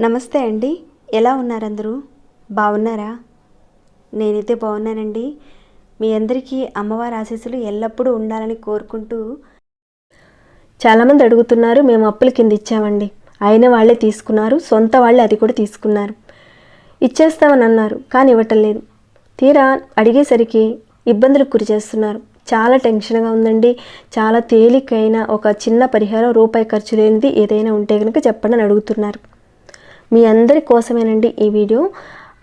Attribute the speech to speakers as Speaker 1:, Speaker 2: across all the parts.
Speaker 1: నమస్తే అండి. ఎలా ఉన్నారందరూ? బాగున్నారా? నేనైతే బాగున్నానండి. మీ అందరికీ అమ్మవారి ఆశీస్సులు ఎల్లప్పుడూ ఉండాలని కోరుకుంటూ చాలామంది అడుగుతున్నారు మేము అప్పుల కింద ఇచ్చామండి. అయిన వాళ్ళే తీసుకున్నారు సొంత వాళ్ళే అది కూడా తీసుకున్నారు. ఇచ్చేస్తామని అన్నారు కానీ ఇవ్వటం లేదు. తీరా అడిగేసరికి ఇబ్బందులకు గురి చేస్తున్నారు. చాలా టెన్షన్గా ఉందండి. చాలా తేలికైన ఒక చిన్న పరిహారం రూపాయి ఖర్చు లేనిది ఏదైనా ఉంటే కనుక చెప్పండి అని అడుగుతున్నారు. మీ అందరి కోసమేనండి ఈ వీడియో.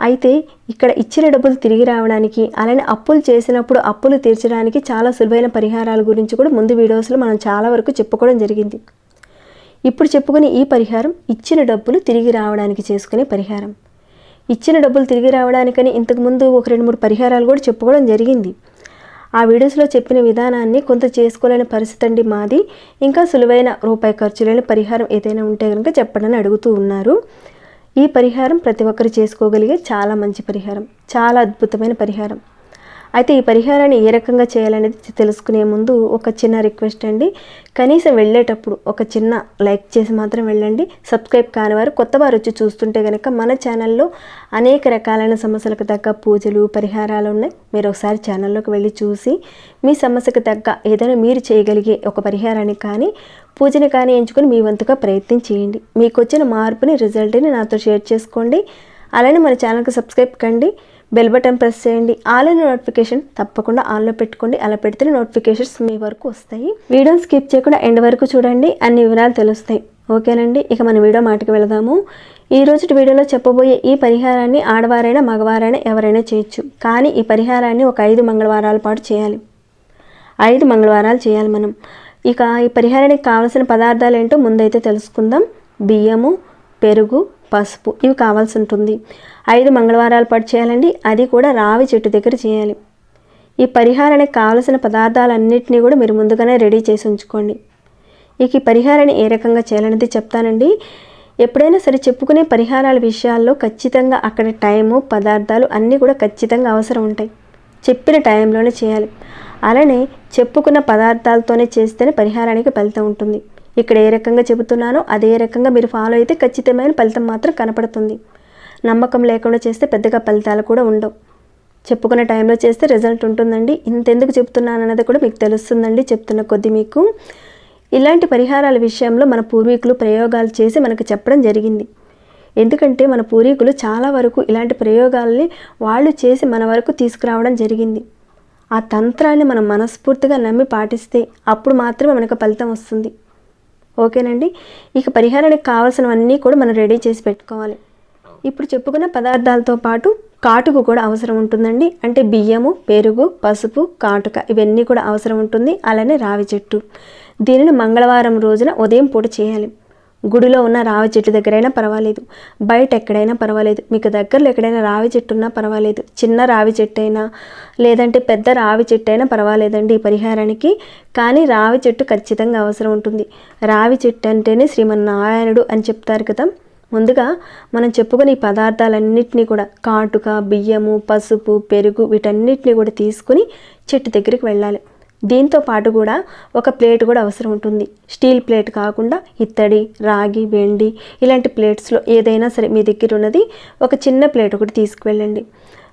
Speaker 1: అయితే ఇక్కడ ఇచ్చిన డబ్బులు తిరిగి రావడానికి అలానే అప్పులు చేసినప్పుడు అప్పులు తీర్చడానికి చాలా సులువైన పరిహారాల గురించి కూడా ముందు వీడియోస్లో మనం చాలా వరకు చెప్పుకోవడం జరిగింది. ఇప్పుడు చెప్పుకునే ఈ పరిహారం ఇచ్చిన డబ్బులు తిరిగి రావడానికి చేసుకునే పరిహారం. ఇచ్చిన డబ్బులు తిరిగి రావడానికని ఇంతకుముందు ఒక రెండు మూడు పరిహారాలు కూడా చెప్పుకోవడం జరిగింది. ఆ వీడియోస్లో చెప్పిన విధానాన్ని కొంత చేసుకోలేని పరిస్థితి అండి మాది. ఇంకా సులువైన రూపాయి ఖర్చు లేని పరిహారం ఏదైనా ఉంటే కనుక చెప్పడని అడుగుతూ ఉన్నారు. ఈ పరిహారం ప్రతి ఒక్కరు చేసుకోగలిగే చాలా మంచి పరిహారం చాలా అద్భుతమైన పరిహారం. అయితే ఈ పరిహారాన్ని ఏ రకంగా చేయాలనేది తెలుసుకునే ముందు ఒక చిన్న రిక్వెస్ట్ అండి. కనీసం వెళ్ళేటప్పుడు ఒక చిన్న లైక్ చేసి మాత్రం వెళ్ళండి. సబ్స్క్రైబ్ కాని వారు కొత్త వారు వచ్చి చూస్తుంటే కనుక మన ఛానల్లో అనేక రకాలైన సమస్యలకు తగ్గ పూజలు పరిహారాలు ఉన్నాయి. మీరు ఒకసారి ఛానల్లోకి వెళ్ళి చూసి మీ సమస్యకు తగ్గ ఏదైనా మీరు చేయగలిగే ఒక పరిహారాన్ని కానీ పూజని కానీ ఎంచుకొని మీ వంతుగా ప్రయత్నం చేయండి. మీకు వచ్చిన మార్పుని రిజల్ట్ని నాతో షేర్ చేసుకోండి. అలానే మన ఛానల్కి సబ్స్క్రైబ్ కండి. బెల్ బటన్ ప్రెస్ చేయండి. ఆల్ అయిన నోటిఫికేషన్ తప్పకుండా ఆన్లో పెట్టుకోండి. అలా పెడితే నోటిఫికేషన్స్ మీ వరకు వస్తాయి. వీడియోని స్కిప్ చేయకుండా ఎండ్ వరకు చూడండి. అన్ని వివరాలు తెలుస్తాయి. ఓకేనండి ఇక మన వీడియో మాటకి వెళదాము. ఈ రోజు వీడియోలో చెప్పబోయే ఈ పరిహారాన్ని ఆడవారైనా మగవారైనా ఎవరైనా చేయొచ్చు. కానీ ఈ పరిహారాన్ని ఒక ఐదు మంగళవారాల పాటు చేయాలి. ఐదు మంగళవారాలు చేయాలి మనం. ఇక ఈ పరిహారానికి కావాల్సిన పదార్థాలు ఏంటో ముందైతే తెలుసుకుందాం. బియ్యము పెరుగు పసుపు. ఇవి కావాల్సి ఉంటుంది. ఐదు మంగళవారాల పాటు చేయాలండి. అది కూడా రావి చెట్టు దగ్గర చేయాలి. ఈ పరిహారానికి కావలసిన పదార్థాలన్నింటినీ కూడా మీరు ముందుగానే రెడీ చేసి ఉంచుకోండి. ఇక ఈ పరిహారాన్ని ఏ రకంగా చేయాలనేది చెప్తానండి. ఎప్పుడైనా సరే చెప్పుకునే పరిహారాల విషయాల్లో ఖచ్చితంగా అక్కడ టైము పదార్థాలు అన్నీ కూడా ఖచ్చితంగా అవసరం ఉంటాయి. చెప్పిన టైంలోనే చేయాలి. అలానే చెప్పుకున్న పదార్థాలతోనే చేస్తేనే పరిహారానికి ఫలితం ఉంటుంది. ఇక్కడ ఏ రకంగా చెబుతున్నానో అదే రకంగా మీరు ఫాలో అయితే ఖచ్చితమైన ఫలితం మాత్రం కనపడుతుంది. నమ్మకం లేకుండా చేస్తే పెద్దగా ఫలితాలు కూడా ఉండవు. చెప్పుకున్న టైంలో చేస్తే రిజల్ట్ ఉంటుందండి. ఇంతెందుకు చెప్తున్నాను అన్నది కూడా మీకు తెలుస్తుందండి చెప్తున్న కొద్ది మీకు. ఇలాంటి పరిహారాల విషయంలో మన పూర్వీకులు ప్రయోగాలు చేసి మనకు చెప్పడం జరిగింది. ఎందుకంటే మన పూర్వీకులు చాలా వరకు ఇలాంటి ప్రయోగాల్ని వాళ్ళు చేసి మన వరకు తీసుకురావడం జరిగింది. ఆ తంత్రాన్ని మనం మనస్ఫూర్తిగా నమ్మి పాటిస్తే అప్పుడు మాత్రమే మనకు ఫలితం వస్తుంది. ఓకేనండి? ఇక పరిహారానికి కావాల్సినవన్నీ కూడా మనం రెడీ చేసి పెట్టుకోవాలి. ఇప్పుడు చెప్పుకున్న పదార్థాలతో పాటు కాటుకు కూడా అవసరం ఉంటుందండి. అంటే బియ్యము పెరుగు పసుపు కాటుక ఇవన్నీ కూడా అవసరం ఉంటుంది. అలానే రావి చెట్టు. దీనిని మంగళవారం రోజున ఉదయం పూట చేయాలి. గుడిలో ఉన్న రావి చెట్టు దగ్గరైనా పర్వాలేదు. బయట ఎక్కడైనా పర్వాలేదు. మీకు దగ్గరలో ఎక్కడైనా రావి చెట్టు ఉన్నా పర్వాలేదు. చిన్న రావి చెట్టు అయినా లేదంటే పెద్ద రావి చెట్టు అయినా పర్వాలేదండి ఈ పరిహారానికి. కానీ రావి చెట్టు ఖచ్చితంగా అవసరం ఉంటుంది. రావి చెట్టు అంటేనే శ్రీమన్నారాయణుడు అని చెప్తారు కదా. ముందుగా మనం చెప్పుకునే ఈ పదార్థాలన్నింటినీ కూడా కాటుక బియ్యము పసుపు పెరుగు వీటన్నిటిని కూడా తీసుకుని చెట్టు దగ్గరికి వెళ్ళాలి. దీంతో పాటు కూడా ఒక ప్లేట్ కూడా అవసరం ఉంటుంది. స్టీల్ ప్లేట్ కాకుండా ఇత్తడి రాగి వెండి ఇలాంటి ప్లేట్స్లో ఏదైనా సరే మీ దగ్గర ఉన్నది ఒక చిన్న ప్లేట్ ఒకటి తీసుకువెళ్ళండి.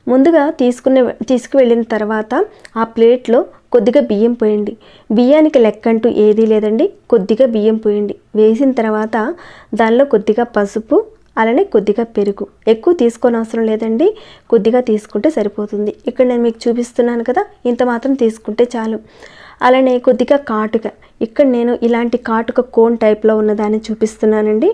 Speaker 1: ముందుగా తీసుకునే తీసుకువెళ్ళిన తర్వాత ఆ ప్లేట్లో కొద్దిగా బియ్యం పోయండి. బియ్యానికి లెక్కంటూ ఏదీ లేదండి. కొద్దిగా బియ్యం పోయండి. వేసిన తర్వాత దానిలో కొద్దిగా పసుపు అలానే కొద్దిగా పెరుగు. ఎక్కువ తీసుకోని అవసరం లేదండి. కొద్దిగా తీసుకుంటే సరిపోతుంది. ఇక్కడ నేను మీకు చూపిస్తున్నాను కదా ఇంత మాత్రం తీసుకుంటే చాలు. అలానే కొద్దిగా కాటుక. ఇక్కడ నేను ఇలాంటి కాటుక కోన్ టైప్లో ఉన్నదాన్ని చూపిస్తున్నానండి.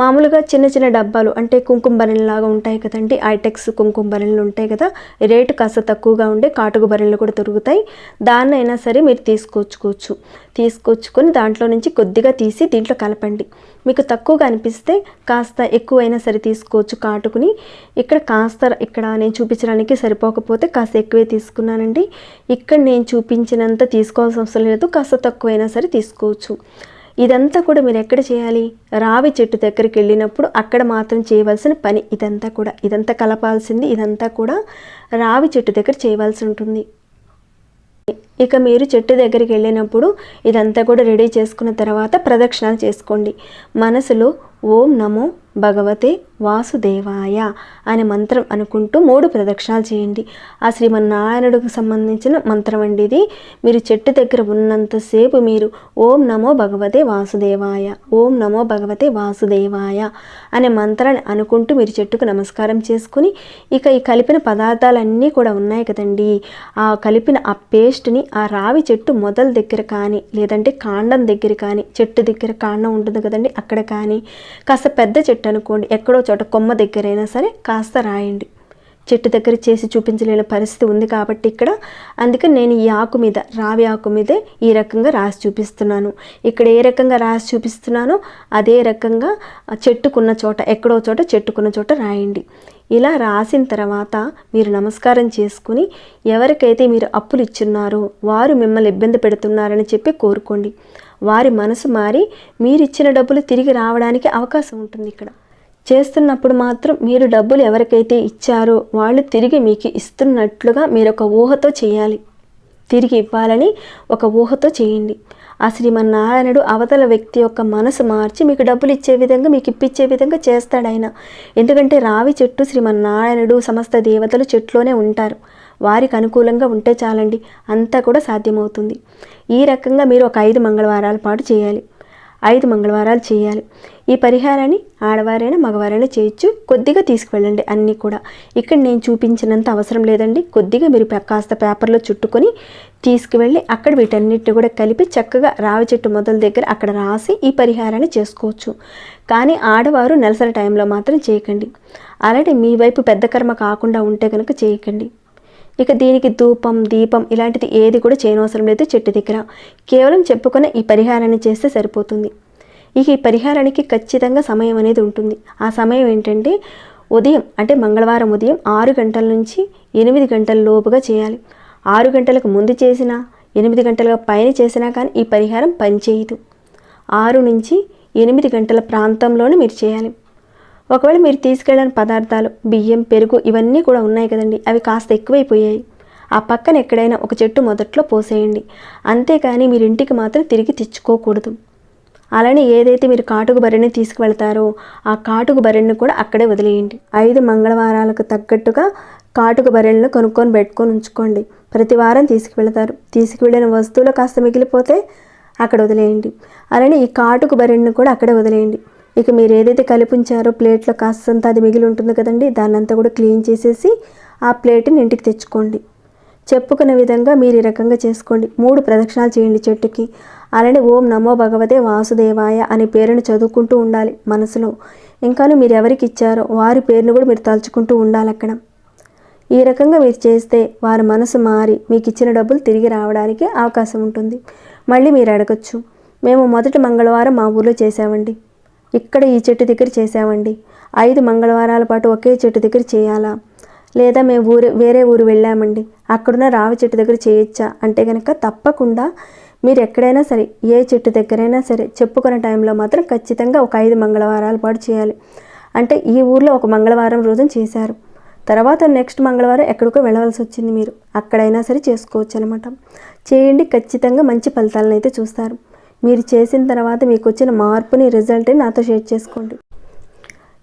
Speaker 1: మామూలుగా చిన్న చిన్న డబ్బాలు అంటే కుంకుమ బరెన్లాగా ఉంటాయి కదండి ఐటెక్స్ కుంకుమ బరెన్లు ఉంటాయి కదా రేటు కాస్త తక్కువగా ఉండే కాటుక బరెన్లు కూడా దొరుకుతాయి. దాన్నైనా సరే మీరు తీసుకొచ్చుకోవచ్చు తీసుకొచ్చుకొని దాంట్లో నుంచి కొద్దిగా తీసి దీంట్లో కలపండి. మీకు తక్కువగా అనిపిస్తే కాస్త ఎక్కువైనా సరే తీసుకోవచ్చు. కాటుకుని ఇక్కడ కాస్త ఇక్కడ నేను చూపించడానికి సరిపోకపోతే కాస్త ఎక్కువే తీసుకున్నానండి. ఇక్కడ నేను చూపించినంత తీసుకోవాల్సిన అవసరం లేదు. కాస్త తక్కువైనా సరే తీసుకోవచ్చు. ఇదంతా కూడా మీరు ఎక్కడ చేయాలి? రావి చెట్టు దగ్గరికి వెళ్ళినప్పుడు అక్కడ మాత్రం చేయవలసిన పని ఇదంతా కూడా. ఇదంతా కలపాల్సింది ఇదంతా కూడా రావి చెట్టు దగ్గర చేయవలసి ఉంటుంది. ఇక మీరు చెట్టు దగ్గరికి వెళ్ళినప్పుడు ఇదంతా కూడా రెడీ చేసుకున్న తర్వాత ప్రదక్షిణాలు చేసుకోండి. మనసులో ఓం నమో భగవతే వాసుదేవాయ అనే మంత్రం అనుకుంటూ మూడు ప్రదక్షిణాలు చేయండి. ఆ శ్రీమన్నారాయణుడికి సంబంధించిన మంత్రం అండి ఇది. మీరు చెట్టు దగ్గర ఉన్నంతసేపు మీరు ఓం నమో భగవతే వాసుదేవాయ ఓం నమో భగవతే వాసుదేవాయ అనే మంత్రాన్ని అనుకుంటూ మీరు చెట్టుకు నమస్కారం చేసుకుని ఇక ఈ కలిపిన పదార్థాలన్నీ కూడా ఉన్నాయి కదండి. ఆ కలిపిన ఆ పేస్ట్ని ఆ రావి చెట్టు మొదల దగ్గర కానీ లేదంటే కాండం దగ్గర కానీ చెట్టు దగ్గర కాండం ఉంటుంది కదండి అక్కడ కానీ కాస్త పెద్ద చెట్టు అనుకోండి ఎక్కడో చోట కొమ్మ దగ్గరైనా సరే కాస్త రాయండి. చెట్టు దగ్గర చేసి చూపించలేని పరిస్థితి ఉంది కాబట్టి ఇక్కడ. అందుకే నేను ఈ ఆకు మీద రావి ఆకు మీదే ఈ రకంగా రాసి చూపిస్తున్నాను. ఇక్కడ ఏ రకంగా రాసి చూపిస్తున్నానో అదే రకంగా చెట్టుకున్న చోట ఎక్కడో చోట చెట్టుకున్న చోట రాయండి. ఇలా రాసిన తర్వాత మీరు నమస్కారం చేసుకుని ఎవరికైతే మీరు అప్పులు ఇచ్చున్నారో వారు మిమ్మల్ని ఇబ్బంది పెడుతున్నారని చెప్పి కోరుకోండి. వారి మనసు మారి మీరు ఇచ్చిన డబ్బులు తిరిగి రావడానికి అవకాశం ఉంటుంది ఇక్కడ. చేస్తున్నప్పుడు మాత్రం మీరు డబ్బులు ఎవరికైతే ఇచ్చారో వాళ్ళు తిరిగి మీకు ఇస్తున్నట్లుగా మీరు ఒక ఊహతో చేయాలి. తిరిగి ఇవ్వాలని ఒక ఊహతో చేయండి. ఆ శ్రీమన్నారాయణుడు అవతల వ్యక్తి యొక్క మనసు మార్చి మీకు డబ్బులు ఇచ్చే విధంగా మీకు ఇప్పించే విధంగా చేస్తాడు ఆయన. ఎందుకంటే రావి చెట్టు శ్రీమన్నారాయణుడు సమస్త దేవతలు చెట్లోనే ఉంటారు. వారికి అనుకూలంగా ఉంటే చాలండి అంతా కూడా సాధ్యమవుతుంది. ఈ రకంగా మీరు ఒక ఐదు మంగళవారాల పాటు చేయాలి. ఐదు మంగళవారాలు చేయాలి. ఈ పరిహారాన్ని ఆడవారైనా మగవారైనా చేయొచ్చు. కొద్దిగా తీసుకువెళ్ళండి అన్నీ కూడా. ఇక్కడ నేను చూపించినంత అవసరం లేదండి. కొద్దిగా మీరు కాస్త పేపర్లో చుట్టుకొని తీసుకువెళ్ళి అక్కడ వీటన్నిటిని కూడా కలిపి చక్కగా రావి చెట్టు మొదల దగ్గర అక్కడ రాసి ఈ పరిహారాన్ని చేసుకోవచ్చు. కానీ ఆడవారు నెలసరి టైంలో మాత్రం చేయకండి. అలాగే మీ వైపు పెద్ద కర్మ కాకుండా ఉంటే కనుక చేయకండి. ఇక దీనికి ధూపం దీపం ఇలాంటిది ఏది కూడా చేయనవసరం లేదు చెట్టు దగ్గర. కేవలం చెప్పుకున్న ఈ పరిహారాన్ని చేస్తే సరిపోతుంది. ఇక ఈ పరిహారానికి ఖచ్చితంగా సమయం అనేది ఉంటుంది. ఆ సమయం ఏంటంటే ఉదయం అంటే మంగళవారం ఉదయం ఆరు గంటల నుంచి ఎనిమిది గంటల లోపుగా చేయాలి. ఆరు గంటలకు ముందు చేసినా ఎనిమిది గంటలుగా పైన చేసినా కానీ ఈ పరిహారం పనిచేయదు. ఆరు నుంచి ఎనిమిది గంటల ప్రాంతంలోనే మీరు చేయాలి. ఒకవేళ మీరు తీసుకెళ్ళని పదార్థాలు బియ్యం పెరుగు ఇవన్నీ కూడా ఉన్నాయి కదండి అవి కాస్త ఎక్కువైపోయాయి. ఆ పక్కన ఎక్కడైనా ఒక చెట్టు మొదట్లో పోసేయండి. అంతేకాని మీరు ఇంటికి మాత్రం తిరిగి తెచ్చుకోకూడదు. అలానే ఏదైతే మీరు కాటుకు బర్రెని తీసుకువెళ్తారో ఆ కాటుకు బర్రెని కూడా అక్కడే వదిలేయండి. ఐదు మంగళవారాలకు తగ్గట్టుగా కాటుకు బర్రెలను కొనుక్కొని పెట్టుకొని ఉంచుకోండి. ప్రతి వారం తీసుకువెళ్తారు. తీసుకువెళ్ళిన వస్తువులు కాస్త మిగిలిపోతే అక్కడ వదిలేయండి. అలానే ఈ కాటుకు బర్రెని కూడా అక్కడే వదిలేయండి. ఇక మీరు ఏదైతే కలిపి ఉంచారో ప్లేట్లో కాస్తంత అది మిగిలి ఉంటుంది కదండి దాన్ని అంతా కూడా క్లీన్ చేసేసి ఆ ప్లేట్ని ఇంటికి తెచ్చుకోండి. చెప్పుకున్న విధంగా మీరు ఈ రకంగా చేసుకోండి. మూడు ప్రదక్షిణాలు చేయండి చెట్టుకి. అలానే ఓం నమో భగవతే వాసుదేవాయ అనే పేరును చదువుకుంటూ ఉండాలి మనసులో. ఇంకాను మీరు ఎవరికి ఇచ్చారో వారి పేరును కూడా మీరు తలుచుకుంటూ ఉండాలి అక్కడ. ఈ రకంగా మీరు చేస్తే వారి మనసు మారి మీకు ఇచ్చిన డబ్బులు తిరిగి రావడానికి అవకాశం ఉంటుంది. మళ్ళీ మీరు అడగచ్చు మేము మొదటి మంగళవారం మా ఊర్లో చేసామండి ఇక్కడ ఈ చెట్టు దగ్గర చేసామండి ఐదు మంగళవారాల పాటు ఒకే చెట్టు దగ్గర చేయాలా? లేదా మేము ఊరు వేరే ఊరు వెళ్ళామండి. అక్కడున్న రావి చెట్టు దగ్గర చేయొచ్చా? అంటే కనుక తప్పకుండా మీరు ఎక్కడైనా సరే ఏ చెట్టు దగ్గరైనా సరే చెప్పుకునే టైంలో మాత్రం ఖచ్చితంగా ఒక ఐదు మంగళవారాల పాటు చేయాలి. అంటే ఈ ఊర్లో ఒక మంగళవారం రోజున చేశారు. తర్వాత నెక్స్ట్ మంగళవారం ఎక్కడికో వెళ్ళవలసి వచ్చింది మీరు. అక్కడైనా సరే చేసుకోవచ్చు అనమాట చేయండి ఖచ్చితంగా మంచి ఫలితాలను అయితే చూస్తారు. మీరు చేసిన తర్వాత మీకు వచ్చిన మార్పుని రిజల్ట్ని నాతో షేర్ చేసుకోండి.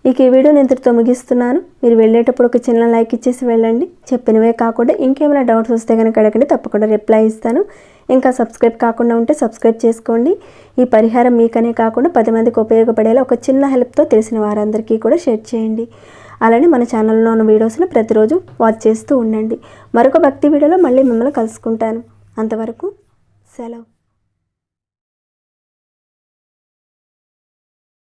Speaker 1: ఇక ఈ వీడియోని ఇంతటితో ముగిస్తున్నాను. మీరు వెళ్ళేటప్పుడు ఒక చిన్న లైక్ ఇచ్చేసి వెళ్ళండి. చెప్పినవే కాకుండా ఇంకేమైనా డౌట్స్ వస్తే కనుక అడగండి. తప్పకుండా రిప్లై ఇస్తాను. ఇంకా సబ్స్క్రైబ్ కాకుండా ఉంటే సబ్స్క్రైబ్ చేసుకోండి. ఈ పరిహారం మీకనే కాకుండా పది మందికి ఉపయోగపడేలా ఒక చిన్న హెల్ప్తో తెలిసిన వారందరికీ కూడా షేర్ చేయండి. అలానే మన ఛానల్లో ఉన్న వీడియోస్ను ప్రతిరోజు వాచ్ చేస్తూ ఉండండి. మరొక భక్తి వీడియోలో మళ్ళీ మిమ్మల్ని కలుసుకుంటాను. అంతవరకు సెలవు.